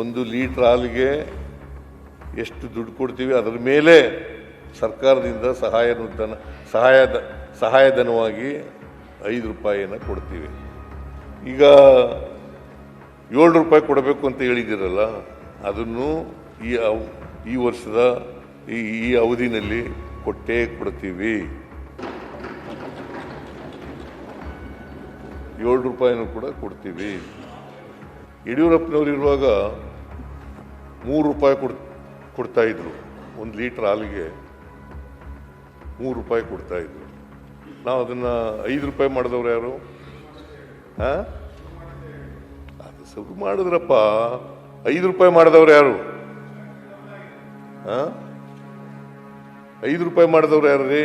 ಒಂದು ಲೀಟ್ರ್ ಹಾಲಿಗೆ ಎಷ್ಟು ದುಡ್ಡು ಕೊಡ್ತೀವಿ, ಅದರ ಮೇಲೆ ಸರ್ಕಾರದಿಂದ ಸಹಾಯಧನ ಸಹಾಯದ, ಸಹಾಯಧನವಾಗಿ ಐದು ರೂಪಾಯಿಯನ್ನು ಕೊಡ್ತೀವಿ. ಈಗ ಏಳು ರೂಪಾಯಿ ಕೊಡಬೇಕು ಅಂತ ಹೇಳಿದ್ದೀರಲ್ಲ, ಅದನ್ನು ಈ ಅವ್, ಈ ವರ್ಷದ, ಈ ಈ ಅವಧಿನಲ್ಲಿ ಕೊಟ್ಟೇ ಕೊಡ್ತೀವಿ. ಏಳು ರೂಪಾಯಿನೂ ಕೂಡ ಕೊಡ್ತೀವಿ. ಯಡಿಯೂರಪ್ಪನವ್ರು ಇರುವಾಗ ಮೂರು ರೂಪಾಯಿ ಕೊಡ್ ಕೊಡ್ತಾ ಇದ್ರು. ಒಂದು ಲೀಟ್ರ್ ಹಾಲಿಗೆ ಮೂರು ರೂಪಾಯಿ ಕೊಡ್ತಾ ಇದ್ರು. ನಾವು ಅದನ್ನು ಐದು ರೂಪಾಯಿ ಮಾಡಿದವ್ರು ಯಾರು? ಹಾಂ ಅದು ಶುರು ಮಾಡಿದ್ರಪ್ಪ. ಐದು ರೂಪಾಯಿ ಮಾಡಿದವ್ರು ಯಾರು? ಹಾಂ ಐದು ರೂಪಾಯಿ ಮಾಡಿದವ್ರು ಯಾರು ರೀ?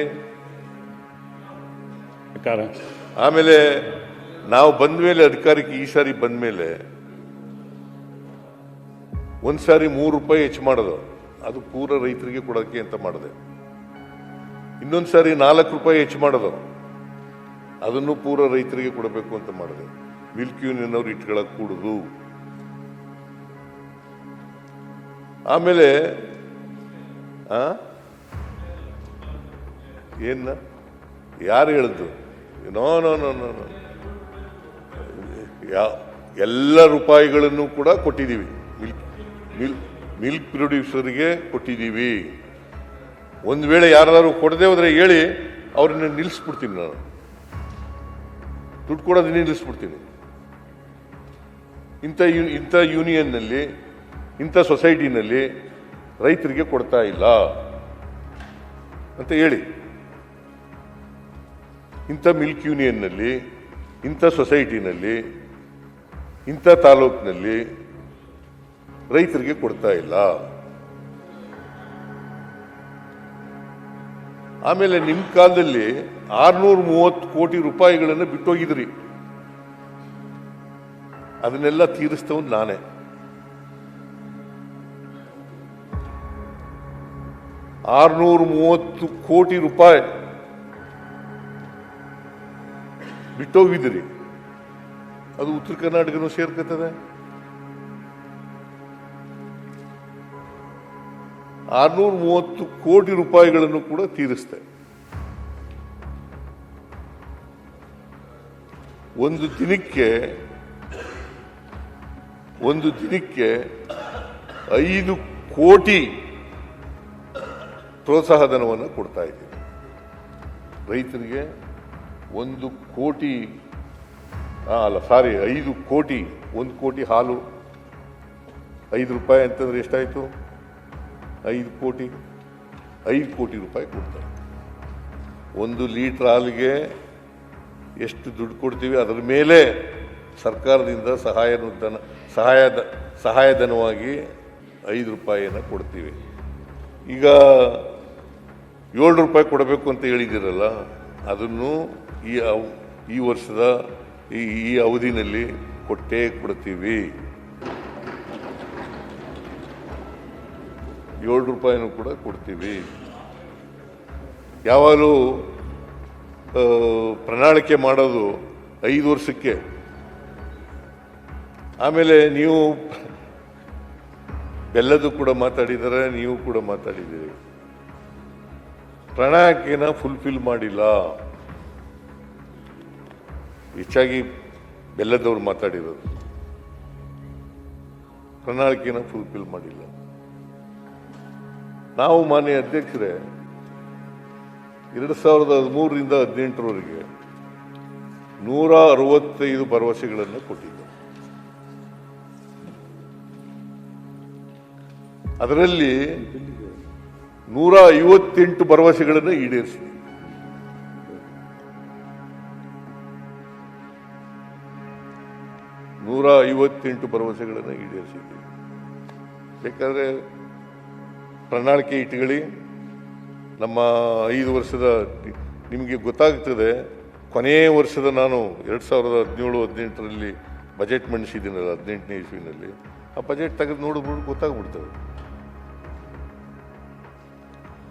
ಆಮೇಲೆ ನಾವು ಬಂದ ಮೇಲೆ ಅಧಿಕಾರಕ್ಕೆ ಈ ಸಾರಿ ಬಂದ ಮೇಲೆ ಒಂದ್ ಸಾರಿ ಮೂರು ರೂಪಾಯಿ ಹೆಚ್ಚು ಮಾಡೋದು. ಅದು ಪೂರ ರೈತರಿಗೆ ಕೊಡೋಕೆ ಅಂತ ಮಾಡಿದೆ. ಇನ್ನೊಂದು ಸಾರಿ ನಾಲ್ಕು ರೂಪಾಯಿ ಹೆಚ್ಚು ಮಾಡೋದು. ಅದನ್ನು ಪೂರ ರೈತರಿಗೆ ಕೊಡಬೇಕು ಅಂತ ಮಾಡಿದೆ. ಮಿಲ್ಕ್ ಯೂನಿಯನ್ ಅವ್ರು ಇಟ್ಕೊಳ್ಳೋಕೆ ಕೂಡುದು. ಆಮೇಲೆ, ಆ? ಏನ? ಯಾರು ಹೇಳಿದ್ದು no no no no yeah, ಎಲ್ಲ ರೂಪಾಯಿಗಳನ್ನು ಕೂಡ ಕೊಟ್ಟಿದ್ದೀವಿ ಮಿಲ್ಕ್ ಮಿಲ್ಕ್ ಪ್ರೊಡ್ಯೂಸರ್ಗೆ ಕೊಟ್ಟಿದ್ದೀವಿ. ಒಂದು ವೇಳೆ ಯಾರಾದರೂ ಕೊಡದೆ ಹೋದ್ರೆ ಹೇಳಿ, ಅವ್ರನ್ನ ನಿಲ್ಲಿಸ್ಬಿಡ್ತೀನಿ ನಾನು. ದುಡ್ಡು ಕೊಡೋದು ನಿಲ್ಲಿಸ್ಬಿಡ್ತೀನಿ. ಇಂಥ ಯು- ಇಂಥ ಯೂನಿಯನ್ನಲ್ಲಿ, ಇಂಥ ಸೊಸೈಟಿನಲ್ಲಿ ರೈತರಿಗೆ ಕೊಡ್ತಾ ಇಲ್ಲ. ಅಂತ ಹೇಳಿ. ಇಂಥ ಮಿಲ್ಕ್ ಯೂನಿಯನ್ನಲ್ಲಿ, ಇಂಥ ಸೊಸೈಟಿನಲ್ಲಿ, ಇಂಥ ತಾಲೂಕಿನಲ್ಲಿ ರೈತರಿಗೆ ಕೊಡ್ತಾ ಇಲ್ಲ. ಆಮೇಲೆ ನಿಮ್ಮ ಕಾಲದಲ್ಲಿ ಆರ್ನೂರ ಮೂವತ್ತು ಕೋಟಿ ರೂಪಾಯಿಗಳನ್ನು ಬಿಟ್ಟೋಗಿದ್ರಿ. ಅದನ್ನೆಲ್ಲ ತೀರಿಸ್ತವನ್ ನಾನೇ. ಆರ್ನೂರ ಮೂವತ್ತು ಕೋಟಿ ರೂಪಾಯಿ ಬಿಟ್ಟೋಗಿದ್ರಿ. ಅದು ಉತ್ತರ ಕರ್ನಾಟಕನೂ ಸೇರ್ಕತ್ತದೆ? ಆರ್ನೂರ ಮೂವತ್ತು ಕೋಟಿ ರೂಪಾಯಿಗಳನ್ನು ಕೂಡ ತೀರಿಸ್ತೆ. ಒಂದು ದಿನಕ್ಕೆ ಒಂದು ದಿನಕ್ಕೆ ಐದು ಕೋಟಿ ಪ್ರೋತ್ಸಾಹ ಧನವನ್ನು ಕೊಡ್ತಾ ಇದ್ದೀವಿ ರೈತರಿಗೆ ಒಂದು ಕೋಟಿ ಅಲ್ಲ, ಸಾರಿ, ಐದು ಕೋಟಿ, ಒಂದು ಕೋಟಿ ಹಾಲು, ಐದು ರೂಪಾಯಿ ಅಂತಂದ್ರೆ ಎಷ್ಟಾಯ್ತು? ಐದು ಕೋಟಿ ಐದು ಕೋಟಿ ರೂಪಾಯಿ ಕೊಡ್ತಾರೆ. ಒಂದು ಲೀಟ್ರ್ ಹಾಲಿಗೆ ಎಷ್ಟು ದುಡ್ಡು ಕೊಡ್ತೀವಿ, ಅದರ ಮೇಲೆ ಸರ್ಕಾರದಿಂದ ಸಹಾಯಧನ ಸಹಾಯದ ಸಹಾಯಧನವಾಗಿ ಐದು ರೂಪಾಯಿಯನ್ನು ಕೊಡ್ತೀವಿ. ಈಗ ಏಳು ರೂಪಾಯಿ ಕೊಡಬೇಕು ಅಂತ ಹೇಳಿದ್ದೀರಲ್ಲ, ಅದನ್ನು ಈ ಈ ವರ್ಷದ ಈ ಅವಧಿನಲ್ಲಿ ಕೊಟ್ಟೇ ಕೊಡ್ತೀವಿ. ಏಳು ರೂಪಾಯಿನೂ ಕೂಡ ಕೊಡ್ತೀವಿ. ಯಾವಾಗಲೂ ಪ್ರಣಾಳಿಕೆ ಮಾಡೋದು ಐದು ವರ್ಷಕ್ಕೆ. ಆಮೇಲೆ ನೀವು ಬೆಲ್ಲದು ಕೂಡ ಮಾತಾಡಿದರೆ, ನೀವು ಕೂಡ ಮಾತಾಡಿದ್ದೀರಿ. ಪ್ರಣಾಳಿಕೆನ ಫುಲ್ಫಿಲ್ ಮಾಡಿಲ್ಲ. ಹೆಚ್ಚಾಗಿ ಬೆಲ್ಲದವ್ರು ಮಾತಾಡಿರೋದು. ಪ್ರಣಾಳಿಕೆನ ಫುಲ್ಫಿಲ್ ಮಾಡಿಲ್ಲ. ನಾವು ಮಾನ್ಯ ಅಧ್ಯಕ್ಷರೇ, ಎರಡು ಸಾವಿರದ ಹದಿಮೂರರಿಂದ ಹದಿನೆಂಟರವರೆಗೆ ನೂರ ಅರವತ್ತೈದು ಭರವಸೆಗಳನ್ನು ಕೊಟ್ಟಿದ್ದವು ಅದರಲ್ಲಿ ನೂರ ಐವತ್ತೆಂಟು ಭರವಸೆಗಳನ್ನು ಈಡೇರಿಸಿದೆ. ನೂರ ಐವತ್ತೆಂಟು ಭರವಸೆಗಳನ್ನು ಈಡೇರಿಸಿದ್ದೀವಿ ಬೇಕಾದ್ರೆ ಪ್ರಣಾಳಿಕೆ ಇಟ್ಕೊಳ್ಳಿ. ನಮ್ಮ ಐದು ವರ್ಷದ ನಿಮಗೆ ಗೊತ್ತಾಗ್ತದೆ ಕೊನೆಯ ವರ್ಷದ ನಾನು ಎರಡು ಸಾವಿರದ ಹದಿನೇಳು, ಹದಿನೆಂಟರಲ್ಲಿ ಬಜೆಟ್ ಮಂಡಿಸಿದ್ದೀನಲ್ಲ ಹದಿನೆಂಟನೇ ಇಸ್ವಿನಲ್ಲಿ. ಆ ಬಜೆಟ್ ತೆಗೆದು ನೋಡಿದ್ಬಿಟ್ಟು ಗೊತ್ತಾಗ್ಬಿಡ್ತದೆ.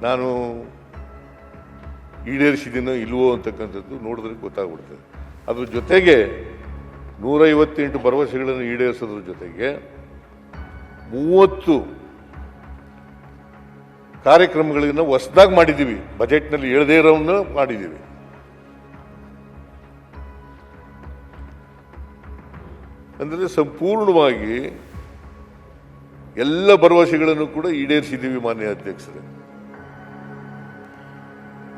ನಾನು ಈಡೇರಿಸಿದ್ದೀನೋ ಇಲ್ವೋ ಅಂತಕ್ಕಂಥದ್ದು ನೋಡಿದ್ರೆ ಗೊತ್ತಾಗ್ಬಿಡ್ತದೆ. ಅದ್ರ ಜೊತೆಗೆ ನೂರೈವತ್ತೆಂಟು ಭರವಸೆಗಳನ್ನು ಈಡೇರಿಸೋದ್ರ ಜೊತೆಗೆ ಮೂವತ್ತು ಕಾರ್ಯಕ್ರಮಗಳನ್ನ ಹೊಸದಾಗಿ ಮಾಡಿದ್ದೀವಿ ಬಜೆಟ್ನಲ್ಲಿ ಹೇಳದೇ ಇರೋವನ್ನು ಮಾಡಿದ್ದೀವಿ ಅಂದರೆ ಸಂಪೂರ್ಣವಾಗಿ ಎಲ್ಲ ಭರವಸೆಗಳನ್ನು ಕೂಡ ಈಡೇರಿಸಿದ್ದೀವಿ ಮಾನ್ಯ ಅಧ್ಯಕ್ಷರೇ.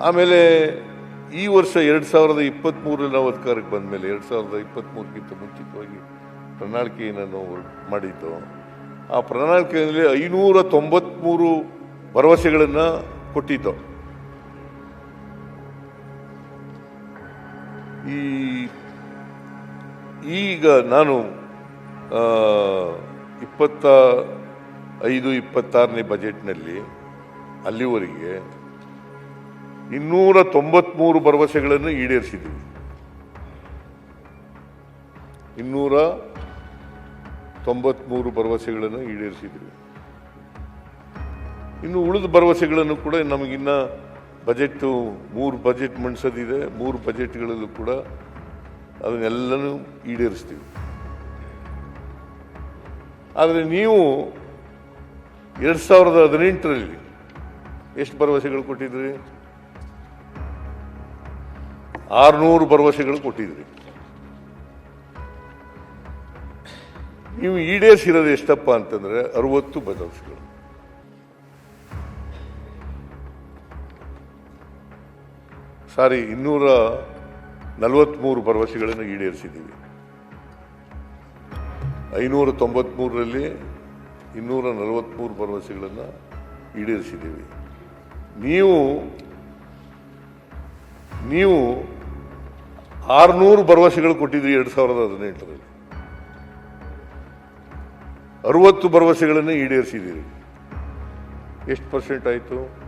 ಆಮೇಲೆ ಈ ವರ್ಷ ಎರಡು ಸಾವಿರದ ಇಪ್ಪತ್ತ್ ಮೂರರಲ್ಲಿ ನಾವು ಅಧಿಕಾರಕ್ಕೆ ಬಂದ ಮೇಲೆ ಎರಡು ಸಾವಿರದ ಇಪ್ಪತ್ತ್ ಮೂರಕ್ಕಿಂತ ಮುಂಚಿತವಾಗಿ ಪ್ರಣಾಳಿಕೆಯನ್ನು ನಾವು ಮಾಡಿದ್ದು. ಆ ಪ್ರಣಾಳಿಕೆಯಲ್ಲಿ ಐನೂರ ತೊಂಬತ್ಮೂರು ಭರವಸೆಗಳನ್ನು ಕೊಟ್ಟಿದ್ದು. ಈ, ಈಗ ನಾನು ಇಪ್ಪತ್ತ ಐದು, ಇಪ್ಪತ್ತಾರನೇ ಬಜೆಟ್ನಲ್ಲಿ ಅಲ್ಲಿವರೆಗೆ ಇನ್ನೂರ ತೊಂಬತ್ಮೂರು ಭರವಸೆಗಳನ್ನು ಈಡೇರಿಸಿದ್ದೀವಿ ಇನ್ನೂರ ತೊಂಬತ್ಮೂರು ಭರವಸೆಗಳನ್ನು ಈಡೇರಿಸಿದ್ದೀವಿ ಇನ್ನು ಉಳಿದ ಭರವಸೆಗಳನ್ನು ಕೂಡ ನಮಗಿನ್ನ ಬಜೆಟ್ ಮೂರು ಬಜೆಟ್ ಮಂಡಿಸೋದಿದೆ. ಮೂರು ಬಜೆಟ್ಗಳಲ್ಲೂ ಕೂಡ ಅದನ್ನೆಲ್ಲನೂ ಈಡೇರಿಸ್ತೀವಿ. ಆದರೆ ನೀವು ಎರಡು ಸಾವಿರದ ಹದಿನೆಂಟರಲ್ಲಿ ಎಷ್ಟು ಭರವಸೆಗಳು ಕೊಟ್ಟಿದ್ರಿ? ಆರುನೂರು ಭರವಸೆಗಳು ಕೊಟ್ಟಿದ್ರಿ. ನೀವು ಈಡೇರಿಸಿರೋದು ಎಷ್ಟಪ್ಪ ಅಂತಂದ್ರೆ ಅರವತ್ತು ಭರವಸೆಗಳು. ಸಾರಿ ಇನ್ನೂರ ನಲವತ್ಮೂರು ಭರವಸೆಗಳನ್ನು ಈಡೇರಿಸಿದ್ದೀವಿ. ಐನೂರ ತೊಂಬತ್ಮೂರರಲ್ಲಿ ಇನ್ನೂರ ನಲವತ್ಮೂರು ಭರವಸೆಗಳನ್ನು ಈಡೇರಿಸಿದ್ದೀವಿ. ನೀವು ನೀವು ಆರುನೂರು ಭರವಸೆಗಳು ಕೊಟ್ಟಿದ್ರಿ ಎರಡು ಸಾವಿರದ ಹದಿನೆಂಟರಲ್ಲಿ. ಅರುವತ್ತು ಭರವಸೆಗಳನ್ನು ಈಡೇರಿಸಿದ್ದೀರಿ. ಎಷ್ಟು ಪರ್ಸೆಂಟ್ ಆಯಿತು?